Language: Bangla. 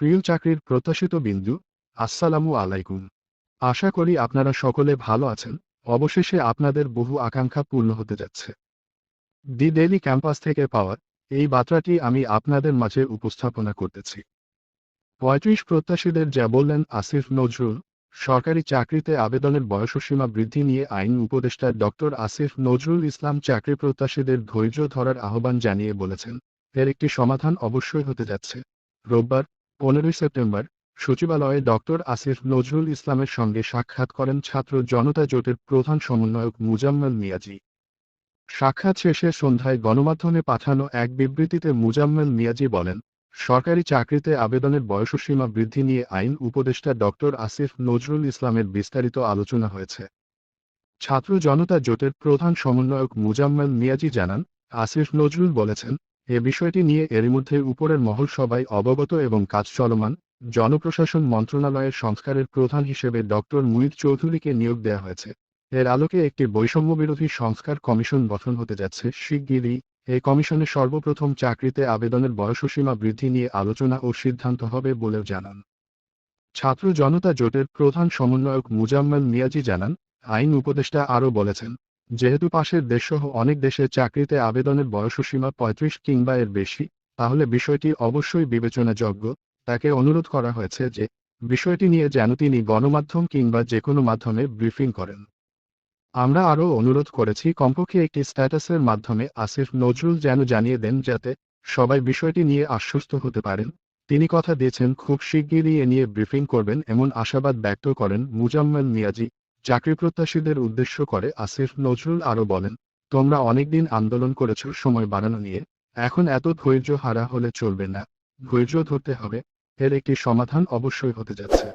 প্রিয় চাকরির প্রত্যাশিত বিন্দু, আসসালামু আলাইকুম। আশা করি আপনারা সকলে ভালো আছেন। অবশেষে আপনাদের বহু আকাঙ্ক্ষা পূর্ণ হতে যাচ্ছে। দি ডেলি ক্যাম্পাস থেকে পাওয়া এই বার্তাটি আমি আপনাদের মাঝে উপস্থাপনা করতেছি। পঁয়ত্রিশ প্রত্যাশীদের যা বললেন আসিফ নজরুল, সরকারি চাকরিতে আবেদনের বয়সসীমা বৃদ্ধি নিয়ে আইন উপদেষ্টা ডক্টর আসিফ নজরুল ইসলাম চাকরি প্রত্যাশীদের ধৈর্য ধরার আহ্বান জানিয়ে বলেছেন, এর একটি সমাধান অবশ্যই হতে যাচ্ছে। রোববার পনেরোই সেপ্টেম্বর, সচিবালয়ে ডক্টর আসিফ নজরুল ইসলামের সঙ্গে সাক্ষাৎ করেন ছাত্র জনতা জোটের প্রধান সমন্বয়ক মুজাম্মেল মিয়াজি। সাক্ষাৎ শেষে সন্ধ্যায় গণমাধ্যমে পাঠানো এক বিবৃতিতে মুজাম্মেল মিয়াজি বলেন, সরকারি চাকরিতে আবেদনের বয়সসীমা বৃদ্ধি নিয়ে আইন উপদেষ্টা ডক্টর আসিফ নজরুল ইসলামের বিস্তারিত আলোচনা হয়েছে। ছাত্র জনতা জোটের প্রধান সমন্বয়ক মুজাম্মেল মিয়াজি জানান, আসিফ নজরুল বলেছেন এ বিষয়টি নিয়ে এরই মধ্যে উপরের মহল সবাই অবগত এবং কাজ চলমান জনপ্রশাসন মন্ত্রণালয়ের সংস্কারের প্রধান হিসেবে ডক্টর মুইদ চৌধুরীকে নিয়োগ দেওয়া হয়েছে। এর আলোকে একটি বৈষম্য বিরোধী সংস্কার কমিশন গঠন হতে যাচ্ছে। শিগগিরই এই কমিশনে সর্বপ্রথম চাকরিতে আবেদনের বয়সসীমা বৃদ্ধি নিয়ে আলোচনা ও সিদ্ধান্ত হবে বলেও জানান। ছাত্র জনতা জোটের প্রধান সমন্বয়ক মুজাম্মেল মিয়াজি জানান, আইন উপদেষ্টা আরও বলেছেন যেহেতু পাশের দেশসহ অনেক দেশে চাকরিতে আবেদনের বয়সসীমা পঁয়ত্রিশ কিংবা এর বেশি, তাহলে বিষয়টি অবশ্যই বিবেচনাযোগ্য। তাকে অনুরোধ করা হয়েছে যে, বিষয়টি নিয়ে যেন তিনি গণমাধ্যম কিংবা যে কোনো মাধ্যমে ব্রিফিং করেন। আমরা আরও অনুরোধ করেছি, কমপক্ষে একটি স্ট্যাটাসের মাধ্যমে আসিফ নজরুল যেন জানিয়ে দেন যাতে সবাই বিষয়টি নিয়ে আশ্বস্ত হতে পারেন। তিনি কথা দিয়েছেন, খুব শিগগিরই এ নিয়ে ব্রিফিং করবেন, এমন আশাবাদ ব্যক্ত করেন মুজাম্মেল মিয়াজি। চাকরি প্রত্যাশীদের উদ্দেশ্য করে আসিফ নজরুল আরও বলেন, তোমরা অনেকদিন আন্দোলন করেছ, সময় বাড়ানো নিয়ে। এখন এত ধৈর্য হারা হলে চলবে না। ধৈর্য ধরতে হবে, এর একটি সমাধান অবশ্যই হতে যাচ্ছে।